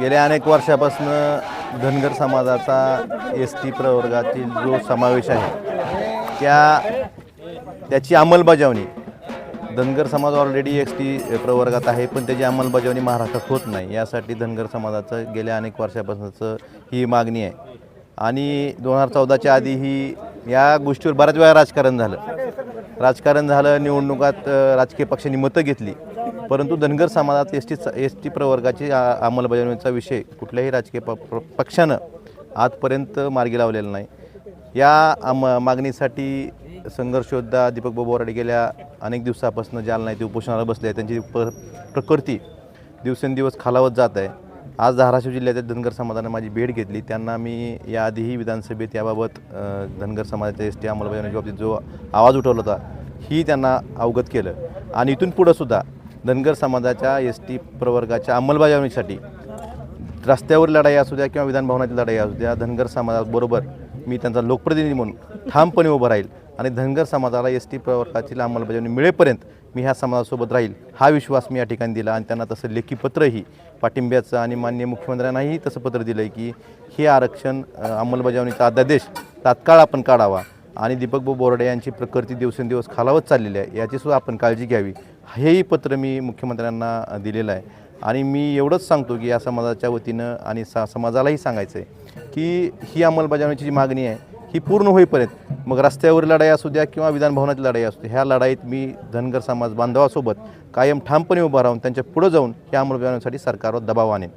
गेल्या अनेक वर्षापासून धनगर समाजाचा एस टी प्रवर्गातील जो समावेश आहे त्या त्याची अंमलबजावणी धनगर समाज ऑलरेडी एस टी प्रवर्गात आहे पण त्याची अंमलबजावणी महाराष्ट्रात होत नाही. यासाठी धनगर समाजाचं गेल्या अनेक वर्षापासूनचं ही मागणी आहे. आणि दोन हजार चौदाच्या आधी ही या गोष्टीवर बऱ्याच वेळा राजकारण झालं. राजकारण झालं निवडणुकात राजकीय पक्षांनी मतं घेतली. परंतु धनगर समाजात एस टी एस टी प्रवर्गाची अंमलबजावणीचा विषय कुठल्याही राजकीय प पक्षानं आजपर्यंत मार्गी लावलेला नाही. या आम मागणीसाठी संघर्षयोद्धा दीपक बोराडे गेल्या अनेक दिवसापासून जालना येथे उपोषणाला बसले आहे त्यांची प प्रकृती दिवसेंदिवस खालावत जात आहे. आज धाराशिव जिल्ह्यातील धनगर समाजानं माझी भेट घेतली. त्यांना मी याआधीही विधानसभेत याबाबत धनगर समाजाच्या एस टी अंमलबजावणीच्या बाबतीत जो आवाज उठवला होता ही त्यांना अवगत केलं. आणि इथून पुढंसुद्धा धनगर समाजाच्या एस टी प्रवर्गाच्या अंमलबजावणीसाठी रस्त्यावर लढाई असू द्या किंवा विधानभवनातील लढाई असू द्या धनगर समाजाबरोबर मी त्यांचा लोकप्रतिनिधी म्हणून ठामपणे उभं राहील आणि धनगर समाजाला एस टी प्रवर्गाची अंमलबजावणी मिळेपर्यंत मी ह्या समाजासोबत राहील हा विश्वास मी या ठिकाणी दिला आणि त्यांना तसं लेखी पत्रही पाठिंब्याचं आणि माननीय मुख्यमंत्र्यांनाही तसं पत्र दिलं आहे की हे आरक्षण अंमलबजावणीचा अध्यादेश तात्काळ आपण काढावा. आणि दीपक भाऊ यांची प्रकृती दिवसेंदिवस खालावत चाललेली आहे याचीसुद्धा आपण काळजी घ्यावी. हेही पत्र मी मुख्यमंत्र्यांना दिलेलं आहे. आणि मी एवढंच सांगतो की या समाजाच्या वतीनं आणि सा समाजालाही सांगायचं आहे की ही अंमलबजावणीची जी मागणी आहे ही पूर्ण होईपर्यंत मग रस्त्यावर लढाई असू द्या किंवा विधानभवनाची लढाई असू द्या ह्या लढाईत मी धनगर समाज बांधवासोबत कायम ठामपणे उभा राहून त्यांच्या पुढं जाऊन या अंमलबजावणीसाठी सरकारवर दबाव आणेन.